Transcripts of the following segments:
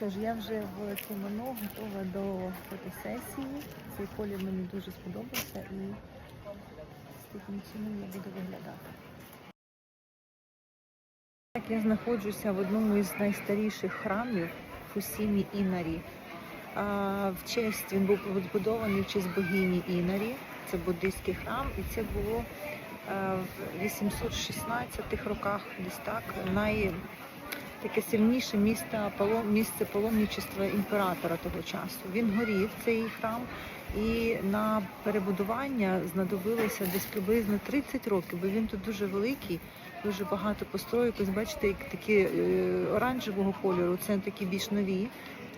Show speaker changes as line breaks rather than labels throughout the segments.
що ж, я вже в кімоно готова до фотосесії. Цей колір мені дуже сподобався і з таким чином я буду виглядати. Так, я знаходжуся в одному із найстаріших храмів Фусімі Інарі. А, В честь він був збудований в честь богині Інарі. Це буддийський храм, і це було е, в 816 роках, десь так, най таке сильніше місце, місце паломничества імператора того часу. Він горів цей храм, і на перебудування знадобилося десь приблизно 30 років, бо він тут дуже великий, дуже багато построїк. Ось бачите, такі е, оранжевого кольору, це такі більш нові.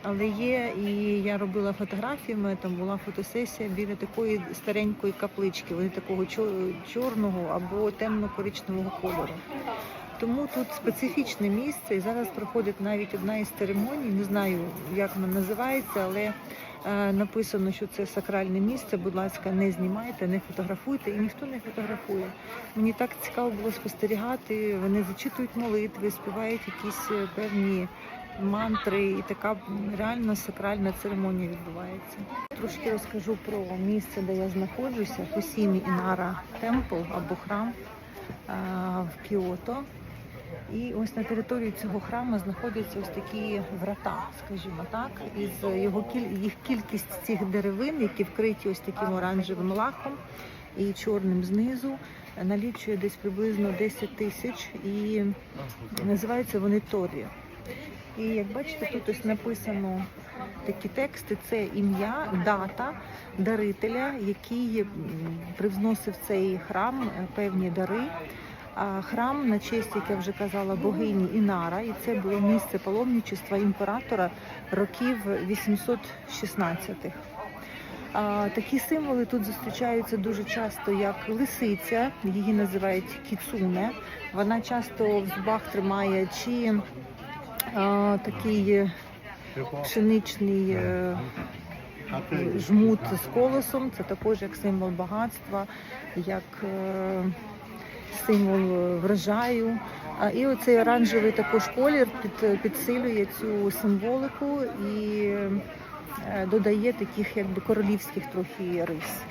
Але є, і я робила фотографії, там була фотосесія біля такої старенької каплички, вони такого чор- чорного або темно-коричневого кольору. Тому тут специфічне місце, і зараз проходить навіть одна із церемоній. Не знаю, як вона називається, але е, написано, що це сакральне місце. Будь ласка, не знімайте, не фотографуйте, і ніхто не фотографує. Мені так цікаво було спостерігати. Вони зачитують молитви, співають якісь е, певні мантри, і така реально сакральна церемонія відбувається. Трошки розкажу про місце, де я знаходжуся. Фусімі Інара Темпл або храм а, в Кіото. І ось на території цього храму знаходяться ось такі врата, скажімо так, із його їх кількість цих деревин, які вкриті ось таким оранжевим лахом і чорним знизу, налічує десь приблизно 10 тисяч і називаються вони Торі. І як бачите, тут ось написано такі тексти: це ім'я, дата дарителя, який привносив цей храм е, певні дари. Храм на честь, як я вже казала, богині Інара, і це було місце паломничества імператора років 816-х. Такі символи тут зустрічаються дуже часто, як лисиця, її називають кіцуне. Вона часто в зубах тримає чи а, такий е, пшеничний е, жмут з колесом. Це також як символ багатства, як е, символ е, врожаю. А і оцей оранжевий також колір під, підсилює цю символику і е, додає таких якби королівських трохи рис.